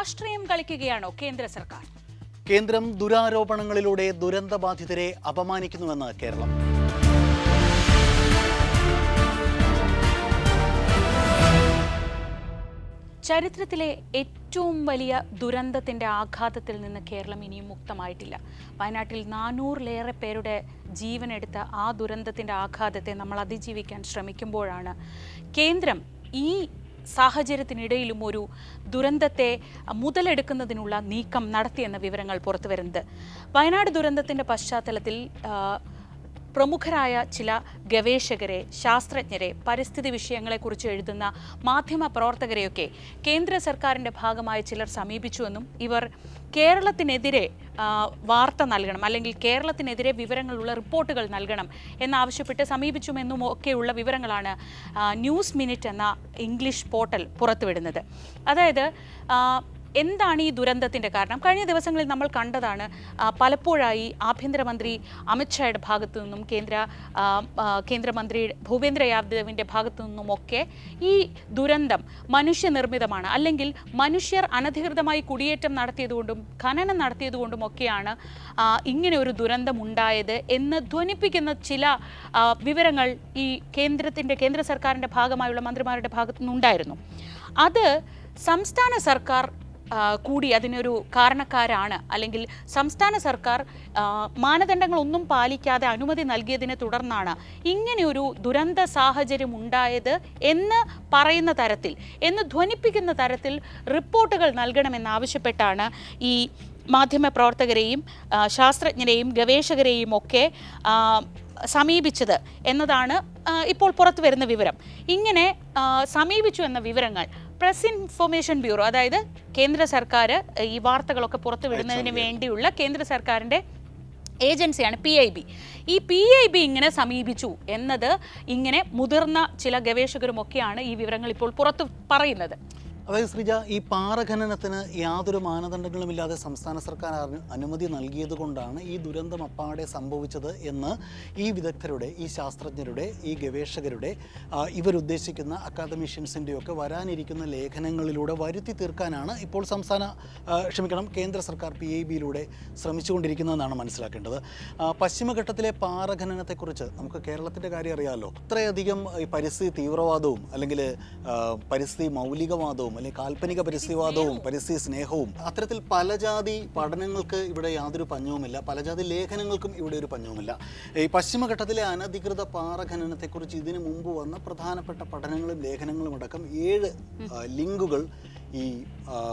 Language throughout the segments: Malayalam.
രാഷ്ട്രീയം കളിക്കുകയാണോ കേന്ദ്ര സർക്കാർ? കേന്ദ്രം ദുരാരോപണങ്ങളിലൂടെ ദുരന്തബാധിതരെ അപമാനിക്കുന്നുവെന്ന് കേരളം. ചരിത്രത്തിലെ ഏറ്റവും വലിയ ദുരന്തത്തിന്റെ ആഘാതത്തിൽ നിന്ന് കേരളം ഇനിയും മുക്തമായിട്ടില്ല. വയനാട്ടിൽ നാനൂറിലേറെ പേരുടെ ജീവനെടുത്ത ആ ദുരന്തത്തിന്റെ ആഘാതത്തെ നമ്മൾ അതിജീവിക്കാൻ ശ്രമിക്കുമ്പോഴാണ് കേന്ദ്രം ഈ സാഹചര്യത്തിനിടയിലും ഒരു ദുരന്തത്തെ മുതലെടുക്കുന്നതിനുള്ള നീക്കം നടത്തിയെന്ന വിവരങ്ങൾ പുറത്തുവരുന്നത് വയനാട് ദുരന്തത്തിന്റെ പശ്ചാത്തലത്തിൽ പ്രമുഖരായ ചില ഗവേഷകരെ ശാസ്ത്രജ്ഞരെ പരിസ്ഥിതി വിഷയങ്ങളെക്കുറിച്ച് എഴുതുന്ന മാധ്യമ പ്രവർത്തകരെയൊക്കെ കേന്ദ്ര സർക്കാരിന്റെ ഭാഗമായി ചിലർ സമീപിച്ചുവെന്നും ഇവർ കേരളത്തിനെതിരെ വാർത്ത നൽകണം അല്ലെങ്കിൽ കേരളത്തിനെതിരെ വിവരങ്ങളുള്ള റിപ്പോർട്ടുകൾ നൽകണം എന്നാവശ്യപ്പെട്ട് സമീപിച്ചുമെന്നും ഒക്കെയുള്ള വിവരങ്ങളാണ് ന്യൂസ് മിനിറ്റ് എന്ന ഇംഗ്ലീഷ് പോർട്ടൽ പുറത്തുവിടുന്നത്. അതായത് എന്താണ് ഈ ദുരന്തത്തിന്റെ കാരണം? കഴിഞ്ഞ ദിവസങ്ങളിൽ നമ്മൾ കണ്ടതാണ് പലപ്പോഴായി ആഭ്യന്തരമന്ത്രി അമിത്ഷായുടെ ഭാഗത്തു നിന്നും കേന്ദ്ര കേന്ദ്രമന്ത്രി ഭൂപേന്ദ്ര യാദവിന്റെ ഭാഗത്തു നിന്നുമൊക്കെ ഈ ദുരന്തം മനുഷ്യനിർമ്മിതമാണ്. അല്ലെങ്കിൽ മനുഷ്യർ അനധികൃതമായി കുടിയേറ്റം നടത്തിയതുകൊണ്ടും ഖനനം നടത്തിയതുകൊണ്ടും ഒക്കെയാണ് ഇങ്ങനെ ഒരു ദുരന്തം ഉണ്ടായത് എന്ന് ധ്വനിപ്പിക്കുന്ന ചില വിവരങ്ങൾ ഈ കേന്ദ്രത്തിന്റെ കേന്ദ്ര സർക്കാരിന്റെ ഭാഗമായുള്ള മന്ത്രിമാരുടെ ഭാഗത്തു നിന്നുണ്ടായിരുന്നു. അത് സംസ്ഥാന സർക്കാർ കൂടി അതിനൊരു കാരണക്കാരാണ്. അല്ലെങ്കിൽ സംസ്ഥാന സർക്കാർ മാനദണ്ഡങ്ങളൊന്നും പാലിക്കാതെ അനുമതി നൽകിയതിനെ തുടർന്നാണ് ഇങ്ങനെയൊരു ദുരന്ത സാഹചര്യം ഉണ്ടായത് എന്ന് പറയുന്ന തരത്തിൽ എന്ന് ധ്വനിപ്പിക്കുന്ന തരത്തിൽ റിപ്പോർട്ടുകൾ നൽകണമെന്നാവശ്യപ്പെട്ടാണ് ഈ മാധ്യമപ്രവർത്തകരെയും ശാസ്ത്രജ്ഞരെയും ഗവേഷകരെയും ഒക്കെ സമീപിച്ചത് എന്നതാണ് ഇപ്പോൾ പുറത്തു വരുന്ന വിവരം. ഇങ്ങനെ സമീപിച്ചു എന്ന വിവരങ്ങൾ പ്രസ് ഇൻഫർമേഷൻ ബ്യൂറോ അതായത് കേന്ദ്ര സർക്കാർ ഈ വാർത്തകളൊക്കെ പുറത്തു വിടുന്നതിന് വേണ്ടിയുള്ള കേന്ദ്ര സർക്കാരിന്റെ ഏജൻസിയാണ് പി ഐ ബി ഈ പി ഐ ബി ഇങ്ങനെ സമീപിച്ചു എന്നത് ഇങ്ങനെ മുതിർന്ന ചില ഗവേഷകരുമൊക്കെയാണ് ഈ വിവരങ്ങൾ ഇപ്പോൾ പുറത്തു പറയുന്നത്. അതായത് ശ്രീജ ഈ പാറ പാറഖനനത്തിന് യാതൊരു മാനദണ്ഡങ്ങളുമില്ലാതെ സംസ്ഥാന സർക്കാർ അനുമതി നൽകിയത് കൊണ്ടാണ് ഈ ദുരന്തം അപ്പാടെ സംഭവിച്ചത് എന്ന് ഈ വിദഗ്ധരുടെ ഈ ശാസ്ത്രജ്ഞരുടെ ഈ ഗവേഷകരുടെ ഇവരുദ്ദേശിക്കുന്ന അക്കാദമിഷ്യൻസിന്റെ ഒക്കെ വരാനിരിക്കുന്ന ലേഖനങ്ങളിലൂടെ വരുത്തി തീർക്കാനാണ് ഇപ്പോൾ സംസ്ഥാന ക്ഷമിക്കണം കേന്ദ്ര സർക്കാർ പി ഐ ബിയിലൂടെ ശ്രമിച്ചുകൊണ്ടിരിക്കുന്നതെന്നാണ് മനസ്സിലാക്കേണ്ടത്. പശ്ചിമഘട്ടത്തിലെ പാറ പാറഖനനത്തെക്കുറിച്ച് നമുക്ക് കേരളത്തിന്റെ കാര്യം അറിയാമല്ലോ. ഈ പരിസ്ഥിതി തീവ്രവാദവും അല്ലെങ്കിൽ പരിസ്ഥിതി മൗലികവാദവും അല്ലെങ്കിൽ കാൽപ്പനിക പരിസ്ഥിതിവാദവും പരിസ്ഥിതി സ്നേഹവും അത്തരത്തിൽ പലജാതി പഠനങ്ങൾക്ക് ഇവിടെ യാതൊരു പഞ്ഞവുമില്ല. പലജാതി ലേഖനങ്ങൾക്കും ഇവിടെ ഒരു പഞ്ഞവുമില്ല. ഈ പശ്ചിമഘട്ടത്തിലെ അനധികൃത പാറ ഖനനത്തെക്കുറിച്ച് ഇതിനു മുമ്പ് വന്ന പ്രധാനപ്പെട്ട പഠനങ്ങളും ലേഖനങ്ങളും അടക്കം ഏഴ് ലിങ്കുകൾ ഈ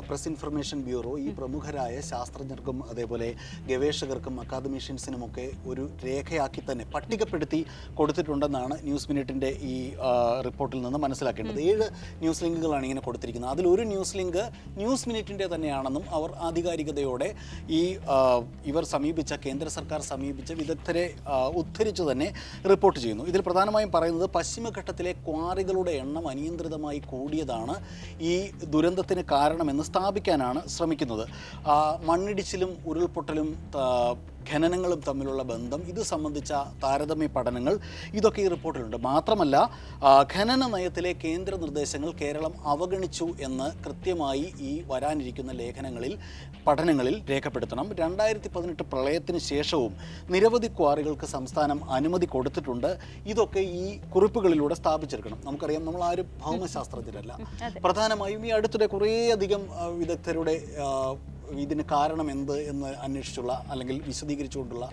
പ്രസ് ഇൻഫർമേഷൻ ബ്യൂറോ ഈ പ്രമുഖരായ ശാസ്ത്രജ്ഞർക്കും അതേപോലെ ഗവേഷകർക്കും അക്കാദമീഷ്യൻസിനുമൊക്കെ ഒരു രേഖയാക്കി തന്നെ പട്ടികപ്പെടുത്തി കൊടുത്തിട്ടുണ്ടെന്നാണ് ന്യൂസ് മിനിറ്റിന്റെ ഈ റിപ്പോർട്ടിൽ നിന്ന് മനസ്സിലാക്കേണ്ടത്. ഏഴ് ന്യൂസ് ലിങ്കുകളാണ് ഇങ്ങനെ കൊടുത്തിരിക്കുന്നത്. അതിലൊരു ന്യൂസ് ലിങ്ക് ന്യൂസ് മിനിറ്റിന്റെ തന്നെയാണെന്നും അവർ ആധികാരികതയോടെ ഈ ഇവർ സമീപിച്ച കേന്ദ്ര സർക്കാർ സമീപിച്ച വിദഗ്ധരെ ഉദ്ധരിച്ച് തന്നെ റിപ്പോർട്ട് ചെയ്യുന്നു. ഇതിൽ പ്രധാനമായും പറയുന്നത് പശ്ചിമഘട്ടത്തിലെ ക്വാറികളുടെ എണ്ണം അനിയന്ത്രിതമായി കൂടിയതാണ് ഈ ദുരന്തത്തിന് കാരണമെന്ന് സ്ഥാപിക്കാനാണ് ശ്രമിക്കുന്നത്. മണ്ണിടിച്ചിലും ഉരുൾപൊട്ടലും ഖനനങ്ങളും തമ്മിലുള്ള ബന്ധം ഇത് സംബന്ധിച്ച താരതമ്യ പഠനങ്ങൾ ഇതൊക്കെ ഈ റിപ്പോർട്ടിലുണ്ട്. മാത്രമല്ല ഖനന നയത്തിലെ കേന്ദ്ര നിർദ്ദേശങ്ങൾ കേരളം അവഗണിച്ചു എന്ന് കൃത്യമായി ഈ വരാനിരിക്കുന്ന ലേഖനങ്ങളിൽ പഠനങ്ങളിൽ രേഖപ്പെടുത്തണം. രണ്ടായിരത്തി പതിനെട്ട് പ്രളയത്തിന് ശേഷവും നിരവധി ക്വാറികൾക്ക് സംസ്ഥാനം അനുമതി കൊടുത്തിട്ടുണ്ട്. ഇതൊക്കെ ഈ കുറിപ്പുകളിലൂടെ സ്ഥാപിച്ചെടുക്കണം. നമുക്കറിയാം നമ്മൾ ആരും ഭൗമശാസ്ത്രജ്ഞരല്ല പ്രധാനമായും ഈ അടുത്തിടെ കുറേയധികം വിദഗ്ധരുടെ ഇതിന് കാരണം എന്ത് എന്ന് അന്വേഷിച്ചുള്ള അല്ലെങ്കിൽ വിശദീകരിച്ചുകൊണ്ടുള്ള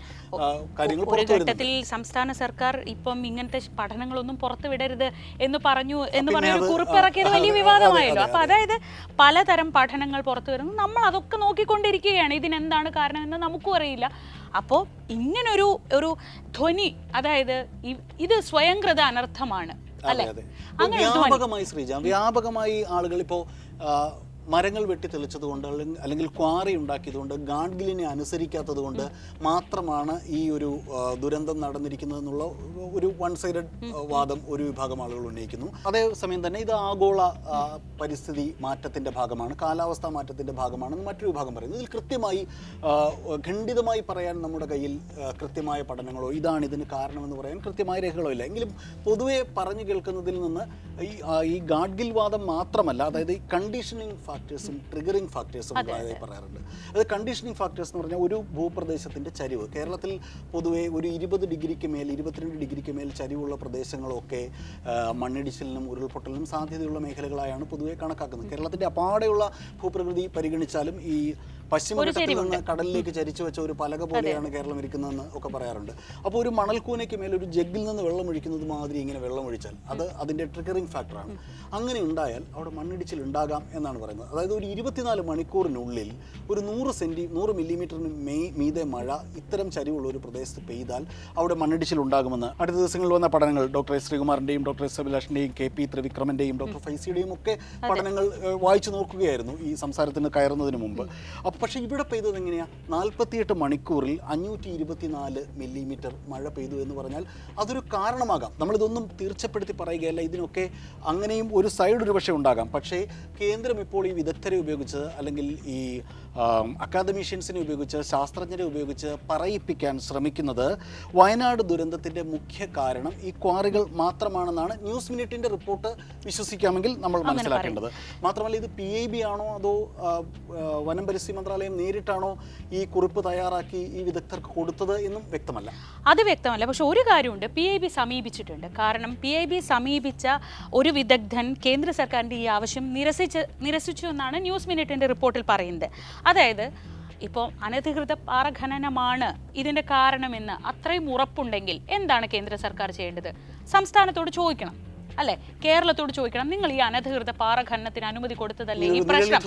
കാര്യങ്ങൾ ഒരു ഘട്ടത്തിൽ സംസ്ഥാന സർക്കാർ ഇപ്പം ഇങ്ങനത്തെ പഠനങ്ങളൊന്നും പുറത്തു വിടരുത് എന്ന് പറഞ്ഞു എന്ന് പറഞ്ഞ ഒരു അത് കുറിപ്പ് ഇറക്കിയത് വലിയ വിവാദമായല്ലോ. അപ്പൊ അതായത് പലതരം പഠനങ്ങൾ പുറത്തു വരുന്നു. നമ്മൾ അതൊക്കെ നോക്കിക്കൊണ്ടിരിക്കുകയാണ്. ഇതിനെന്താണ് കാരണം എന്ന് നമുക്കും അറിയില്ല. അപ്പോൾ ഇങ്ങനൊരു ഒരു ധ്വനി അതായത് ഇത് സ്വയംകൃത അനർത്ഥമാണ്. അല്ലെ? ഇപ്പൊ വ്യാപകമായി ശ്രീജ വ്യാപകമായി ആളുകൾ ഇപ്പോൾ മരങ്ങൾ വെട്ടി തെളിച്ചതുകൊണ്ട് അല്ലെങ്കിൽ അല്ലെങ്കിൽ ക്വാറി ഉണ്ടാക്കിയതുകൊണ്ട് ഗാഡ്ഗിലിനെ അനുസരിക്കാത്തത് കൊണ്ട് മാത്രമാണ് ഈ ഒരു ദുരന്തം നടന്നിരിക്കുന്നത് എന്നുള്ള ഒരു വൺ സൈഡഡ് വാദം ഒരു വിഭാഗം ആളുകൾ ഉന്നയിക്കുന്നു. അതേസമയം തന്നെ ഇത് ആഗോള പരിസ്ഥിതി മാറ്റത്തിന്റെ ഭാഗമാണ് കാലാവസ്ഥാ മാറ്റത്തിന്റെ ഭാഗമാണെന്ന് മറ്റൊരു വിഭാഗം പറയുന്നു. ഇതിൽ കൃത്യമായി ഖണ്ഡിതമായി പറയാൻ നമ്മുടെ കയ്യിൽ കൃത്യമായ പഠനങ്ങളോ ഇതാണ് ഇതിന് കാരണമെന്ന് പറയാൻ കൃത്യമായ രേഖകളോ ഇല്ല. എങ്കിലും പൊതുവെ പറഞ്ഞു കേൾക്കുന്നതിൽ നിന്ന് ഈ ഗാഡ്ഗിൽ വാദം മാത്രമല്ല അതായത് ഈ കണ്ടീഷനിങ് ഫാക്ടേഴ്സും ട്രിഗറിംഗ് ഫാക്ടേഴ്സും പറയാറുണ്ട്. അത് കണ്ടീഷനിങ് ഫാക്ടേഴ്സ് എന്ന് പറഞ്ഞാൽ ഒരു ഭൂപ്രദേശത്തിന്റെ ചരിവ്. കേരളത്തിൽ പൊതുവെ ഒരു ഇരുപത് ഡിഗ്രിക്ക് മേൽ ഇരുപത്തിരണ്ട് ഡിഗ്രിക്ക് മേൽ ചരിവുള്ള പ്രദേശങ്ങളൊക്കെ മണ്ണിടിച്ചിലിനും ഉരുൾപൊട്ടലിനും സാധ്യതയുള്ള മേഖലകളായാണ് പൊതുവെ കണക്കാക്കുന്നത്. കേരളത്തിന്റെ അപാടെയുള്ള ഭൂപ്രകൃതി പരിഗണിച്ചാലും ഈ പശ്ചിമഘട്ടത്തിൽ നിന്ന് കടലിലേക്ക് ചരിച്ചു വെച്ച ഒരു പലക പോലെയാണ് കേരളം ഇരിക്കുന്നതെന്ന് ഒക്കെ പറയാറുണ്ട്. അപ്പോൾ ഒരു മണൽക്കൂനയ്ക്ക് മേലെ ഒരു ജഗ്ഗിൽ നിന്ന് വെള്ളം ഒഴിക്കുന്നത് മാതിരി ഇങ്ങനെ വെള്ളം ഒഴിച്ചാൽ അത് അതിന്റെ ട്രിഗറിങ് ഫാക്ടറാണ് അങ്ങനെ ഉണ്ടായാൽ അവിടെ മണ്ണിടിച്ചിൽ ഉണ്ടാകാം എന്നാണ് പറയുന്നത്. അതായത് ഒരു ഇരുപത്തിനാല് മണിക്കൂറിനുള്ളിൽ ഒരു നൂറ് സെന്റി നൂറ് മില്ലിമീറ്ററിന് മെയ് മീതെ മഴ ഇത്തരം ചരിവുള്ള ഒരു പ്രദേശത്ത് പെയ്താൽ അവിടെ മണ്ണിടിച്ചിൽ ഉണ്ടാകുമെന്ന്. അടുത്ത ദിവസങ്ങളിൽ വന്ന പഠനങ്ങൾ ഡോക്ടർ എസ് ശ്രീകുമാറിന്റെയും ഡോക്ടർ എസ് അഭിലാഷിന്റെയും കെ പി ത്രിവിക്രമന്റെയും ഡോക്ടർ ഫൈസിയുടെയും ഒക്കെ പഠനങ്ങൾ വായിച്ചു നോക്കുകയായിരുന്നു ഈ സംസാരത്തിന് കയറുന്നതിന് മുമ്പ്. പക്ഷേ ഇവിടെ പെയ്തത് എങ്ങനെയാണ് നാൽപ്പത്തിയെട്ട് മണിക്കൂറിൽ അഞ്ഞൂറ്റി ഇരുപത്തിനാല് മില്ലിമീറ്റർ മഴ പെയ്തു എന്ന് പറഞ്ഞാൽ അതൊരു കാരണമാകാം. നമ്മളിതൊന്നും തീർച്ചപ്പെടുത്തി പറയുകയല്ല. ഇതിനൊക്കെ അങ്ങനെയും ഒരു സൈഡ് ഒരു പക്ഷേ ഉണ്ടാകാം. പക്ഷേ കേന്ദ്രം ഇപ്പോൾ ഈ വിദഗ്ധരെ ഉപയോഗിച്ച് അല്ലെങ്കിൽ ഈ അക്കാദമീഷ്യൻസിനെ ഉപയോഗിച്ച് ശാസ്ത്രജ്ഞരെ ഉപയോഗിച്ച് പറയിപ്പിക്കാൻ ശ്രമിക്കുന്നത് വയനാട് ദുരന്തത്തിന്റെ മുഖ്യ കാരണം ഈ ക്വാറികൾ മാത്രമാണെന്നാണ് ന്യൂസ് മിനിറ്റിന്റെ റിപ്പോർട്ട് വിശ്വസിക്കാമെങ്കിൽ നമ്മൾ മനസ്സിലാക്കേണ്ടത്. മാത്രമല്ല ഇത് പി ഐ ബി ആണോ അതോ വനം പരിസ്ഥിതി മന്ത്രാലയം നേരിട്ടാണോ ഈ കുറിപ്പ് തയ്യാറാക്കി ഈ വിദഗ്ധർക്ക് കൊടുത്തത് എന്നും വ്യക്തമല്ല. അത് വ്യക്തമല്ല. പക്ഷെ ഒരു കാര്യമുണ്ട്. പി ഐ ബി സമീപിച്ചിട്ടുണ്ട്. കാരണം പി ഐ ബി സമീപിച്ച ഒരു വിദഗ്ധൻ കേന്ദ്ര സർക്കാരിന്റെ ഈ ആവശ്യം നിരസിച്ച് നിരസിച്ചു എന്നാണ് ന്യൂസ് മിനിറ്റിന്റെ റിപ്പോർട്ടിൽ പറയുന്നത്. അതായത് ഇപ്പോൾ അനധികൃത പാറ ഖനനമാണ് ഇതിന്റെ കാരണമെന്ന് അത്രയും ഉറപ്പുണ്ടെങ്കിൽ എന്താണ് കേന്ദ്ര സർക്കാർ ചെയ്യേണ്ടത്? സംസ്ഥാനത്തോട് ചോദിക്കണം. അല്ലെ? കേരളത്തോട് ചോദിക്കണം നിങ്ങൾ ഈ അനധികൃത പാറ ഖനനത്തിന് അനുമതി കൊടുത്തതല്ലേ? ഈ പ്രശ്നം?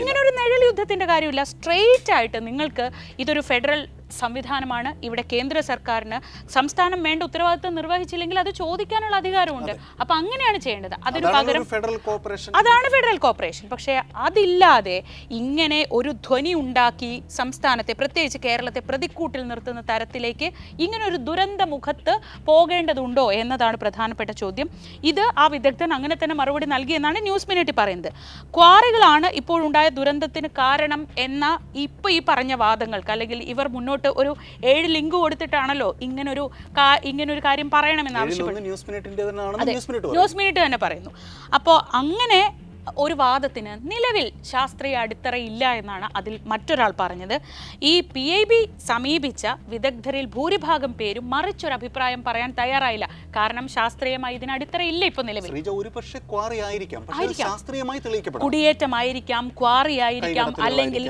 ഇങ്ങനെ ഒരു നിഴൽ യുദ്ധത്തിന്റെ കാര്യമില്ല. സ്ട്രെയിറ്റ് ആയിട്ട് നിങ്ങൾക്ക് ഇതൊരു ഫെഡറൽ സംവിധാനമാണ്. ഇവിടെ കേന്ദ്ര സർക്കാരിന് സംസ്ഥാനം വേണ്ട ഉത്തരവാദിത്വം നിർവഹിച്ചില്ലെങ്കിൽ അത് ചോദിക്കാനുള്ള അധികാരമുണ്ട്. അപ്പൊ അങ്ങനെയാണ് ചെയ്യേണ്ടത്. അതിന് പകരം ഫെഡറൽ കോർപ്പറേഷൻ. അതാണ് ഫെഡറൽ കോർപ്പറേഷൻ. പക്ഷേ അതില്ലാതെ ഇങ്ങനെ ഒരു ധ്വനി ഉണ്ടാക്കി സംസ്ഥാനത്തെ പ്രത്യേകിച്ച് കേരളത്തെ പ്രതിക്കൂട്ടിൽ നിർത്തുന്ന തരത്തിലേക്ക് ഇങ്ങനെ ഒരു ദുരന്ത മുഖത്ത് പോകേണ്ടതുണ്ടോ എന്നതാണ് പ്രധാനപ്പെട്ട ചോദ്യം. ഇത് ആ വിദഗ്ധൻ അങ്ങനെ തന്നെ മറുപടി നൽകിയെന്നാണ് ന്യൂസ് മിനിറ്റ് പറയുന്നത്. ക്വാറികളാണ് ഇപ്പോഴുണ്ടായ ദുരന്തത്തിന് കാരണം എന്ന ഇപ്പോൾ ഈ പറഞ്ഞ വാദങ്ങൾക്ക് അല്ലെങ്കിൽ ഇവർ മുന്നോട്ട് ഒരു ഏഴ് ലിങ്ക് കൊടുത്തിട്ടാണല്ലോ ഇങ്ങനൊരു ഇങ്ങനൊരു കാര്യം പറയണമെന്ന് ആവശ്യപ്പെട്ടു. ന്യൂസ് മിനിറ്റ് തന്നെ പറയുന്നു. അപ്പോൾ അങ്ങനെ ഒരു വാദത്തിന് നിലവിൽ ശാസ്ത്രീയ അടിത്തറ ഇല്ല എന്നാണ് അതിൽ മറ്റൊരാൾ പറഞ്ഞത്. ഈ പി ഐ ബി സമീപിച്ച വിദഗ്ധരിൽ ഭൂരിഭാഗം പേരും മറിച്ചൊരു അഭിപ്രായം പറയാൻ തയ്യാറായില്ല. കാരണം ശാസ്ത്രീയമായി ഇതിന് അടിത്തറ ഇല്ല ഇപ്പൊ നിലവിൽ കുടിയേറ്റമായിരിക്കാം ക്വാറി ആയിരിക്കാം. അല്ലെങ്കിൽ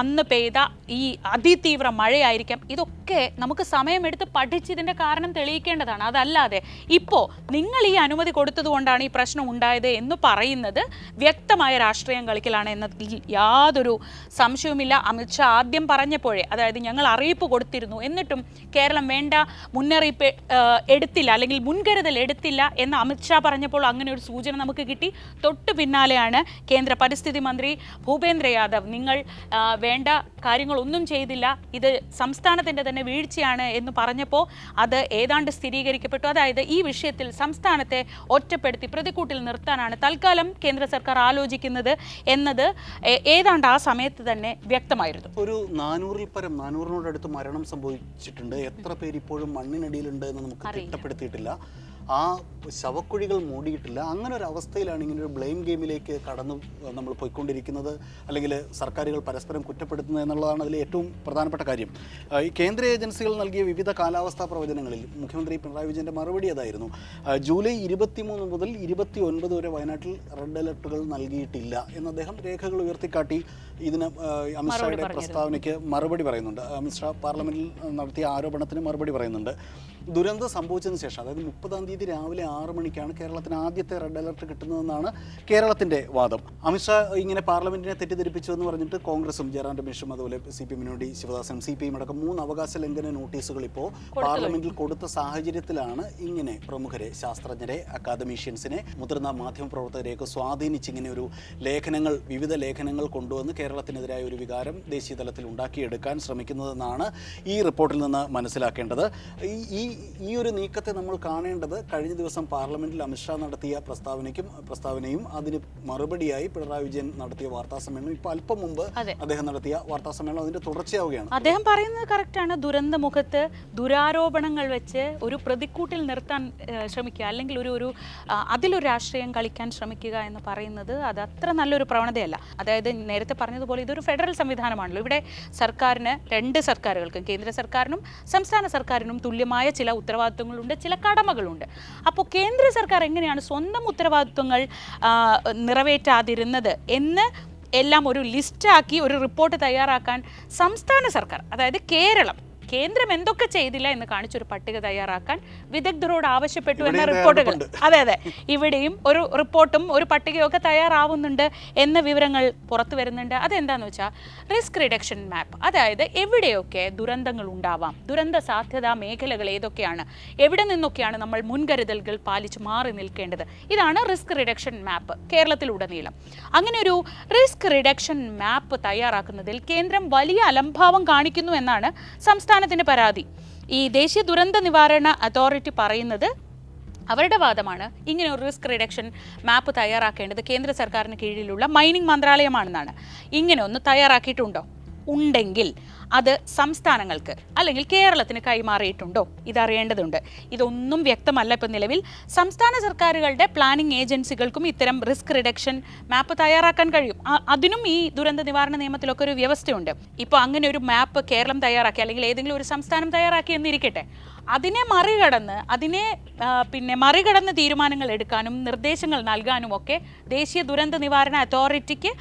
അന്ന് പെയ്ത ഈ അതിതീവ്ര മഴയായിരിക്കാം. ഇതൊക്കെ നമുക്ക് സമയമെടുത്ത് പഠിച്ച് ഇതിന്റെ കാരണം തെളിയിക്കേണ്ടതാണ്. അതല്ലാതെ ഇപ്പോ നിങ്ങൾ ഈ അനുമതി കൊടുത്തതുകൊണ്ടാണ് ഈ പ്രശ്നം ഉണ്ടായത് എന്ന് പറയുന്നത്. വ്യക്തമായ രാഷ്ട്രീയം കളിക്കലാണ് എന്നതിൽ യാതൊരു സംശയവുമില്ല. അമിത്ഷാ ആദ്യം പറഞ്ഞപ്പോഴേ അതായത് ഞങ്ങൾ അറിയിപ്പ് കൊടുത്തിരുന്നു. എന്നിട്ടും കേരളം വേണ്ട മുന്നറിയിപ്പ് എടുത്തില്ല അല്ലെങ്കിൽ മുൻകരുതൽ എടുത്തില്ല എന്ന് അമിത്ഷാ പറഞ്ഞപ്പോൾ അങ്ങനെ ഒരു സൂചന നമുക്ക് കിട്ടി. തൊട്ടു പിന്നാലെയാണ് കേന്ദ്ര പരിസ്ഥിതി മന്ത്രി ഭൂപേന്ദ്ര യാദവ്. നിങ്ങൾ വേണ്ട കാര്യങ്ങളൊന്നും ചെയ്തില്ല. ഇത് സംസ്ഥാനത്തിന്റെ തന്നെ വീഴ്ചയാണ് എന്ന് പറഞ്ഞപ്പോൾ അത് ഏതാണ്ട് സ്ഥിരീകരിക്കപ്പെട്ടു. അതായത് ഈ വിഷയത്തിൽ സംസ്ഥാനത്തെ ഒറ്റപ്പെടുത്തി പ്രതിക്കൂട്ടിൽ നിർത്താനാണ് തൽക്കാലം കേന്ദ്ര സർക്കാർ ആലോചിക്കുന്നത് എന്നത് ഏതാണ്ട് ആ സമയത്ത് തന്നെ വ്യക്തമായിരുന്നു. ഒരു നാനൂറിൽ പരം നാനൂറിനോടടുത്ത് മരണം സംഭവിച്ചിട്ടുണ്ട്. എത്ര പേര് ഇപ്പോഴും മണ്ണിനടിയിലുണ്ട് എന്ന് നമുക്ക് തിട്ടപ്പെടുത്തിയിട്ടില്ല. ആ ശവക്കുഴികൾ മൂടിയിട്ടില്ല. അങ്ങനെ ഒരു അവസ്ഥയിലാണ് ഇങ്ങനെ ഒരു ബ്ലെയിം ഗെയിമിലേക്ക് കടന്നു നമ്മൾ പോയിക്കൊണ്ടിരിക്കുന്നത്. അല്ലെങ്കിൽ സർക്കാരുകൾ പരസ്പരം കുറ്റപ്പെടുത്തുന്നത് എന്നുള്ളതാണ് അതിലെ ഏറ്റവും പ്രധാനപ്പെട്ട കാര്യം. ഈ കേന്ദ്ര ഏജൻസികൾ നൽകിയ വിവിധ കാലാവസ്ഥാ പ്രവചനങ്ങളിൽ മുഖ്യമന്ത്രി പിണറായി വിജയന്റെ മറുപടി അതായിരുന്നു. ജൂലൈ ഇരുപത്തിമൂന്ന് മുതൽ ഇരുപത്തി ഒൻപത് വരെ വയനാട്ടിൽ റെഡ് അലർട്ടുകൾ നൽകിയിട്ടില്ല എന്ന് അദ്ദേഹം രേഖകൾ ഉയർത്തിക്കാട്ടി ഇതിന് അമിത്ഷായുടെ പ്രസ്താവനയ്ക്ക് മറുപടി പറയുന്നുണ്ട്. അമിത്ഷാ പാർലമെന്റിൽ നടത്തിയ ആരോപണത്തിന് മറുപടി പറയുന്നുണ്ട്. ദുരന്തം സംഭവിച്ചതിന് ശേഷം അതായത് മുപ്പതാം തീയതി രാവിലെ ആറ് മണിക്കാണ് കേരളത്തിന് ആദ്യത്തെ റെഡ് അലർട്ട് കിട്ടുന്നതെന്നാണ് കേരളത്തിന്റെ വാദം. അമിത്ഷാ ഇങ്ങനെ പാർലമെന്റിനെ തെറ്റിദ്ധരിപ്പിച്ചു എന്ന് പറഞ്ഞിട്ട് കോൺഗ്രസും ജയറാം രമേശും അതുപോലെ സി പി എമ്മിനോട് ശിവദാസനും സി പി എം അടക്കം മൂന്ന് അവകാശ ലംഘന നോട്ടീസുകൾ ഇപ്പോൾ പാർലമെന്റിൽ കൊടുത്ത സാഹചര്യത്തിലാണ് ഇങ്ങനെ പ്രമുഖരെ ശാസ്ത്രജ്ഞരെ അക്കാദമീഷ്യൻസിനെ മുതിർന്ന മാധ്യമപ്രവർത്തകരെയൊക്കെ സ്വാധീനിച്ച് ഇങ്ങനെ ഒരു ലേഖനങ്ങൾ വിവിധ ലേഖനങ്ങൾ കൊണ്ടുവന്ന് കേരളത്തിനെതിരായ ഒരു വികാരം ദേശീയ തലത്തിൽ ഉണ്ടാക്കിയെടുക്കാൻ ശ്രമിക്കുന്നതെന്നാണ് ഈ റിപ്പോർട്ടിൽ നിന്ന് മനസ്സിലാക്കേണ്ടത്. ഈ ഈ ഒരു നീക്കത്തെ നമ്മൾ കാണേണ്ടത് കഴിഞ്ഞ ദിവസം പാർലമെന്റിൽ അമിത്ഷാ നടത്തിയ പ്രസ്താവനയ്ക്കും പ്രസ്താവനയും അതിന് മറുപടിയായി പിണറായി വിജയൻ നടത്തിയ വാർത്താ സമ്മേളനം ഇപ്പൊ അല്പം മുമ്പ് അദ്ദേഹം നടത്തിയ വാർത്താ സമ്മേളനം അതിന്റെ തുടർച്ചയാവുകയാണ്. അദ്ദേഹം പറയുന്നത് കറക്റ്റാണ് ദുരന്തമുഖത്ത് ദുരാരോപണങ്ങൾ വെച്ച് ഒരു പ്രതിക്കൂട്ടിൽ നിർത്താൻ ശ്രമിക്കുക. അല്ലെങ്കിൽ ഒരു ഒരു അതിലൊരു രാഷ്ട്രീയം കളിക്കാൻ ശ്രമിക്കുക എന്ന് പറയുന്നത് അത് അത്ര നല്ലൊരു പ്രവണതയല്ല. അതായത് നേരത്തെ പറഞ്ഞതുപോലെ ഇതൊരു ഫെഡറൽ സംവിധാനമാണല്ലോ. ഇവിടെ സർക്കാരിന് രണ്ട് സർക്കാരുകൾക്കും കേന്ദ്ര സർക്കാരിനും സംസ്ഥാന സർക്കാരിനും തുല്യമായ ചില ഉത്തരവാദിത്വങ്ങളുണ്ട് ചില കടമകളുണ്ട്. അപ്പോൾ കേന്ദ്ര സർക്കാർ എങ്ങനെയാണ് സ്വന്തം ഉത്തരവാദിത്വങ്ങൾ നിറവേറ്റാതിരുന്നത് എന്ന് എല്ലാം ഒരു ലിസ്റ്റാക്കി ഒരു റിപ്പോർട്ട് തയ്യാറാക്കാൻ സംസ്ഥാന സർക്കാർ അതായത് കേരളം കേന്ദ്രം എന്തൊക്കെ ചെയ്തില്ല എന്ന് കാണിച്ചൊരു പട്ടിക തയ്യാറാക്കാൻ വിദഗ്ധരോട് ആവശ്യപ്പെട്ടു എന്ന റിപ്പോർട്ടുകൾ. അതെ അതെ. ഇവിടെയും ഒരു റിപ്പോർട്ടും ഒരു പട്ടികയൊക്കെ തയ്യാറാവുന്നുണ്ട് എന്ന വിവരങ്ങൾ പുറത്തു വരുന്നുണ്ട്. അതെന്താന്ന് വെച്ചാൽ റിസ്ക് റിഡക്ഷൻ മാപ്പ്. അതായത് എവിടെയൊക്കെ ദുരന്തങ്ങൾ ഉണ്ടാവാം ദുരന്ത സാധ്യതാ മേഖലകൾ ഏതൊക്കെയാണ് എവിടെ നിന്നൊക്കെയാണ് നമ്മൾ മുൻകരുതലുകൾ പാലിച്ച് മാറി നിൽക്കേണ്ടത്? ഇതാണ് റിസ്ക് റിഡക്ഷൻ മാപ്പ് കേരളത്തിലുടനീളം. അങ്ങനെ ഒരു റിസ്ക് റിഡക്ഷൻ മാപ്പ് തയ്യാറാക്കുന്നതിൽ കേന്ദ്രം വലിയ അലംഭാവം കാണിക്കുന്നു എന്നാണ് സംസ്ഥാനത്തിന്റെ പരാതി. ഈ ദേശീയ ദുരന്ത നിവാരണ അതോറിറ്റി പറയുന്നത് അവരുടെ വാദമാണ്. ഇങ്ങനെ ഒരു റിസ്ക് റിഡക്ഷൻ മാപ്പ് തയ്യാറാക്കേണ്ടത് കേന്ദ്ര സർക്കാരിന് കീഴിലുള്ള മൈനിങ് മന്ത്രാലയമാണെന്നാണ്. ഇങ്ങനെ ഒന്ന് തയ്യാറാക്കിയിട്ടുണ്ടോ? ഉണ്ടെങ്കിൽ അത് സംസ്ഥാനങ്ങൾക്ക് അല്ലെങ്കിൽ കേരളത്തിന് കൈമാറിയിട്ടുണ്ടോ? ഇതറിയേണ്ടതുണ്ട്. ഇതൊന്നും വ്യക്തമല്ല ഇപ്പം നിലവിൽ. സംസ്ഥാന സർക്കാരുകളുടെ പ്ലാനിംഗ് ഏജൻസികൾക്കും ഇത്തരം റിസ്ക് റിഡക്ഷൻ മാപ്പ് തയ്യാറാക്കാൻ കഴിയും. അതിനും ഈ ദുരന്ത നിവാരണ നിയമത്തിലൊക്കെ ഒരു വ്യവസ്ഥയുണ്ട്. ഇപ്പോൾ അങ്ങനെ ഒരു മാപ്പ് കേരളം തയ്യാറാക്കി അല്ലെങ്കിൽ ഏതെങ്കിലും ഒരു സംസ്ഥാനം തയ്യാറാക്കി എന്നിരിക്കട്ടെ അതിനെ മറികടന്ന് അതിനെ പിന്നെ മറികടന്ന് തീരുമാനങ്ങൾ എടുക്കാനും നിർദ്ദേശങ്ങൾ നൽകാനും ഒക്കെ ദേശീയ ദുരന്ത നിവാരണ അതോറിറ്റിക്ക്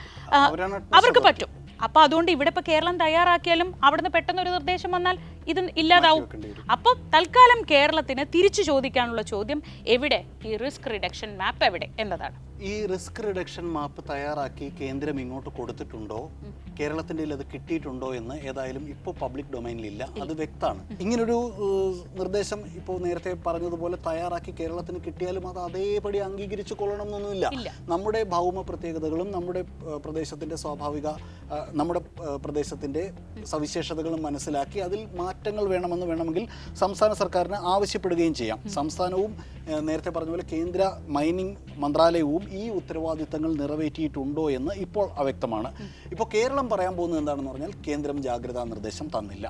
അവർക്ക് പറ്റും. അപ്പൊ അതുകൊണ്ട് ഇവിടെ ഇപ്പൊ കേരളം തയ്യാറാക്കിയാലും അവിടുന്ന് പെട്ടെന്ന് ഒരു നിർദ്ദേശം വന്നാൽ ഇത് ഇല്ലാതാവും. അപ്പോൾ തൽക്കാലം കേരളത്തിന് തിരിച്ചു ചോദിക്കാനുള്ള ചോദ്യം എവിടെ? ഈ റിസ്ക് റിഡക്ഷൻ മാപ്പ് എവിടെ എന്നതാണ്. ഈ റിസ്ക് റിഡക്ഷൻ മാപ്പ് തയ്യാറാക്കി കേന്ദ്രം ഇങ്ങോട്ട് കൊടുത്തിട്ടുണ്ടോ? കേരളത്തിന്റെ അത് കിട്ടിയിട്ടുണ്ടോ എന്ന് ഏതായാലും ഇപ്പോൾ പബ്ലിക് ഡൊമൈനിലില്ല അത് വ്യക്തമാണ്. ഇങ്ങനൊരു നിർദ്ദേശം ഇപ്പോൾ നേരത്തെ പറഞ്ഞതുപോലെ തയ്യാറാക്കി കേരളത്തിന് കിട്ടിയാലും അത് അതേപടി അംഗീകരിച്ചു കൊള്ളണം എന്നൊന്നുമില്ല നമ്മുടെ ഭൗമ പ്രത്യേകതകളും നമ്മുടെ പ്രദേശത്തിന്റെ സ്വാഭാവിക നമ്മുടെ പ്രദേശത്തിന്റെ പ്രദേശത്തിന്റെ സവിശേഷതകളും മനസ്സിലാക്കി അതിൽ മാറ്റങ്ങൾ വേണമെന്ന് വേണമെങ്കിൽ സംസ്ഥാന സർക്കാരിന് ആവശ്യപ്പെടുകയും ചെയ്യാം. സംസ്ഥാനവും നേരത്തെ പറഞ്ഞ പോലെ കേന്ദ്ര മൈനിങ് മന്ത്രാലയവും ഈ ഉത്തരവാദിത്തങ്ങൾ നിറവേറ്റിയിട്ടുണ്ടോ എന്ന് ഇപ്പോൾ അവ്യക്തമാണ്. ഇപ്പോൾ കേരളം പറയാൻ പോകുന്നത് എന്താണെന്ന് പറഞ്ഞാൽ കേന്ദ്രം ജാഗ്രതാ നിർദ്ദേശം തന്നില്ല.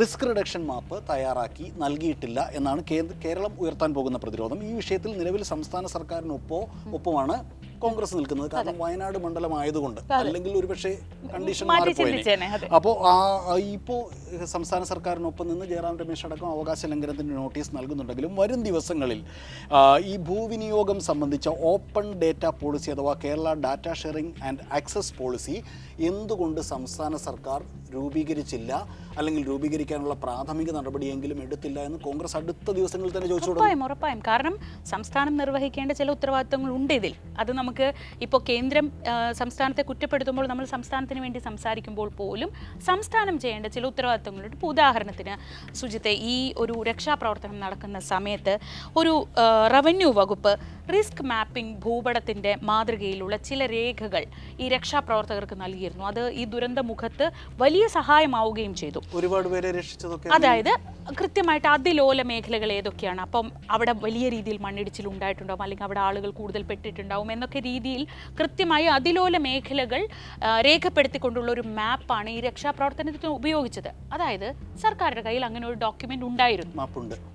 റിസ്ക് റിഡക്ഷൻ മാപ്പ് തയ്യാറാക്കി നൽകിയിട്ടില്ല എന്നാണ് കേരളം ഉയർത്താൻ പോകുന്ന പ്രതിരോധം. ഈ വിഷയത്തിൽ നിലവിൽ സംസ്ഥാന സർക്കാരിനൊപ്പോ ഒപ്പമാണ് കോൺഗ്രസ് നിൽക്കുന്നത് കാരണം വയനാട് മണ്ഡലം ആയതുകൊണ്ട് അല്ലെങ്കിൽ ഒരുപക്ഷെ കണ്ടീഷൻ മാറിപ്പോയേനെ. അതെ. അപ്പോൾ ഇപ്പോൾ സംസ്ഥാന സർക്കാരിനൊപ്പം നിന്ന് ജയറാം രമേശ് അടക്കം അവകാശ ലംഘനത്തിന് നോട്ടീസ് നൽകുന്നുണ്ടെങ്കിലും വരും ദിവസങ്ങളിൽ ഈ ഭൂവിനിയോഗം സംബന്ധിച്ച ഓപ്പൺ ഡേറ്റ പോളിസി അഥവാ Kerala data sharing and access policy എന്തുകൊണ്ട് സംസ്ഥാന സർക്കാർ രൂപീകരിച്ചില്ല അല്ലെങ്കിൽ രൂപീകരിക്കാനുള്ള പ്രാഥമിക നടപടിയെങ്കിലും എടുത്തില്ല എന്ന് കോൺഗ്രസ് അടുത്ത ദിവസങ്ങളിൽ തന്നെ ചോദിച്ചു ഉറപ്പായും കാരണം സംസ്ഥാനം നിർവഹിക്കേണ്ട ചില ഉത്തരവാദിത്തങ്ങൾ ഉണ്ട് ഇതിൽ. അത് നമുക്ക് ഇപ്പോൾ കേന്ദ്രം സംസ്ഥാനത്തെ കുറ്റപ്പെടുത്തുമ്പോൾ നമ്മൾ സംസ്ഥാനത്തിന് വേണ്ടി സംസാരിക്കുമ്പോൾ പോലും സംസ്ഥാനം ചെയ്യേണ്ട ചില ഉത്തരവാദിത്തങ്ങളുണ്ട് ഇപ്പോൾ ഉദാഹരണത്തിന് സുജിത്തെ ഈ ഒരു രക്ഷാപ്രവർത്തനം നടക്കുന്ന സമയത്ത് ഒരു റവന്യൂ വകുപ്പ് റിസ്ക് മാപ്പിംഗ് ഭൂപടത്തിന്റെ മാതൃകയിലുള്ള ചില രേഖകൾ ഈ രക്ഷാപ്രവർത്തകർക്ക് നൽകിയിരുന്നു. അത് ഈ ദുരന്തമുഖത്ത് വലിയ സഹായമാവുകയും ചെയ്തു. ഒരുപാട് പേരെ രക്ഷിച്ചതൊക്കെ അതായത് കൃത്യമായിട്ട് അതിലോല മേഖലകൾ ഏതൊക്കെയാണ്? അപ്പം അവിടെ വലിയ രീതിയിൽ മണ്ണിടിച്ചിൽ ഉണ്ടായിട്ടുണ്ടാവും അല്ലെങ്കിൽ അവിടെ ആളുകൾ കൂടുതൽ പെട്ടിട്ടുണ്ടാവും എന്നൊക്കെ രീതിയിൽ കൃത്യമായി അതിലോല മേഖലകൾ രേഖപ്പെടുത്തിക്കൊണ്ടുള്ള ഒരു മാപ്പാണ് ഈ രക്ഷാപ്രവർത്തനത്തിന് ഉപയോഗിച്ചത്. അതായത് സർക്കാരിന്റെ കയ്യിൽ അങ്ങനെ ഒരു ഡോക്യുമെന്റ് ഉണ്ടായിരുന്നു.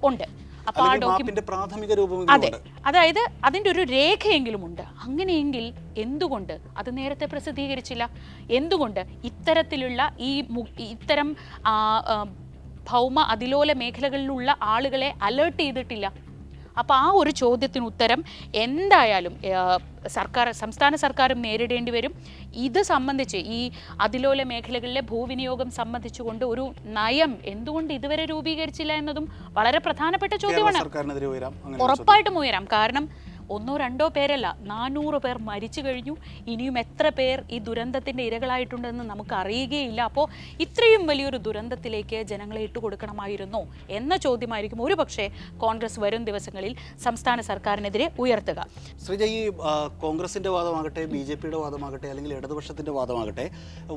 ഉണ്ട്. അപ്പോൾ ആ ഡോക്യുമെന്റ് പ്രാഥമിക രൂപം അതെ. അതായത് അതിന്റെ ഒരു രേഖയെങ്കിലും ഉണ്ട്. അങ്ങനെയെങ്കിൽ എന്തുകൊണ്ട് അത് നേരത്തെ പ്രസിദ്ധീകരിച്ചില്ല? എന്തുകൊണ്ട് ഇത്തരത്തിലുള്ള ഈ ഇത്തരം ഭൗമ അതിലോല മേഖലകളിലുള്ള ആളുകളെ അലേർട്ട് ചെയ്തിട്ടില്ല? അപ്പോൾ ആ ഒരു ചോദ്യത്തിന് ഉത്തരം എന്തായാലും സർക്കാർ സംസ്ഥാന സർക്കാരും നേരിടേണ്ടി വരും. ഇത് സംബന്ധിച്ച് ഈ അതിലോല മേഖലകളിലെ ഭൂവിനിയോഗം സംബന്ധിച്ചുകൊണ്ട് ഒരു നയം എന്തുകൊണ്ട് ഇതുവരെ രൂപീകരിച്ചില്ല എന്നതും വളരെ പ്രധാനപ്പെട്ട ചോദ്യമാണ്. ഉറപ്പായിട്ടും ഉയരാം. കാരണം ഒന്നോ രണ്ടോ പേരല്ല നാനൂറ് പേർ മരിച്ചു കഴിഞ്ഞു. ഇനിയും എത്ര പേർ ഈ ദുരന്തത്തിന്റെ ഇരകളായിട്ടുണ്ടെന്ന് നമുക്ക് അറിയുകയില്ല. അപ്പോൾ ഇത്രയും വലിയൊരു ദുരന്തത്തിലേക്ക് ജനങ്ങളെ ഇട്ടുകൊടുക്കണമായിരുന്നോ എന്ന ചോദ്യമായിരിക്കും. ഒരുപക്ഷെ കോൺഗ്രസ് വരും ദിവസങ്ങളിൽ സംസ്ഥാന സർക്കാരിനെതിരെ ഉയർത്തുക. ശ്രീജ ഈ കോൺഗ്രസിന്റെ കോൺഗ്രസിന്റെ വാദമാകട്ടെ ബി ജെ പിയുടെ വാദമാകട്ടെ അല്ലെങ്കിൽ ഇടതുപക്ഷത്തിന്റെ വാദമാകട്ടെ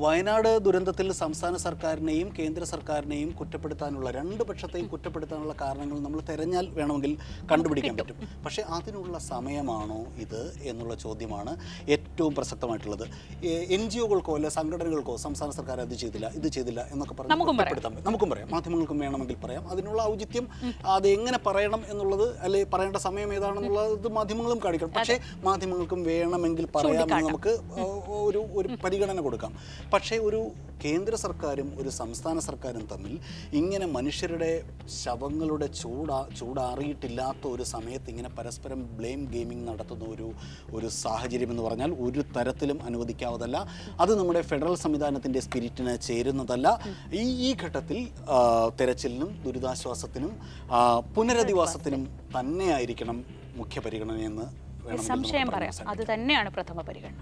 വയനാട് ദുരന്തത്തിൽ സംസ്ഥാന സർക്കാരിനെയും കേന്ദ്ര സർക്കാരിനെയും കുറ്റപ്പെടുത്താനുള്ള രണ്ട് പക്ഷത്തെയും കുറ്റപ്പെടുത്താനുള്ള കാരണങ്ങൾ നമ്മൾ തെരഞ്ഞാൽ വേണമെങ്കിൽ കണ്ടുപിടിക്കാൻ പറ്റും. പക്ഷേ അതിനുള്ള സമയമാണോ ഇത് എന്നുള്ള ചോദ്യമാണ് ഏറ്റവും പ്രസക്തമായിട്ടുള്ളത്. എൻ ജി ഒകൾക്കോ അല്ലെ സംഘടനകൾക്കോ സംസ്ഥാന സർക്കാർ അത് ചെയ്തില്ല ഇത് ചെയ്തില്ല എന്നൊക്കെ പറഞ്ഞ് നമുക്കും പറയാം. കുറ്റപ്പെടുത്താൻ നമുക്കും പറയാം. മാധ്യമങ്ങൾക്കും വേണമെങ്കിൽ പറയാം. അതിനുള്ള ഔചിത്യം അത് എങ്ങനെ പറയണം എന്നുള്ളത് അല്ലെ പറയേണ്ട സമയം ഏതാണെന്നുള്ളത് മാധ്യമങ്ങളും കാണിക്കണം. പക്ഷേ മാധ്യമങ്ങൾക്കും വേണമെങ്കിൽ പറയാമെന്ന് നമുക്ക് ഒരു ഒരു പരിഗണന കൊടുക്കാം. പക്ഷേ ഒരു കേന്ദ്ര സർക്കാരും ഒരു സംസ്ഥാന സർക്കാരും തമ്മിൽ ഇങ്ങനെ മനുഷ്യരുടെ ശവങ്ങളുടെ ചൂടാ ചൂടാറിയിട്ടില്ലാത്ത ഒരു സമയത്ത് ഇങ്ങനെ പരസ്പരം ബ്ലെയിം ഗെയിമിംഗ് നടത്തുന്ന ഒരു ഒരു സാഹചര്യം എന്ന് പറഞ്ഞാൽ ഒരു തരത്തിലും അനുവദിക്കാവതല്ല അത് നമ്മുടെ ഫെഡറൽ സംവിധാനത്തിന്റെ സ്പിരിറ്റിന് ചേരുന്നതല്ല. ഈ ഈ ഘട്ടത്തിൽ തിരച്ചിലിനും ദുരിതാശ്വാസത്തിനും പുനരധിവാസത്തിനും തന്നെയായിരിക്കണം മുഖ്യ പരിഗണനയെന്ന് സംശയം പറയാം. അത് തന്നെയാണ് പ്രഥമ പരിഗണന.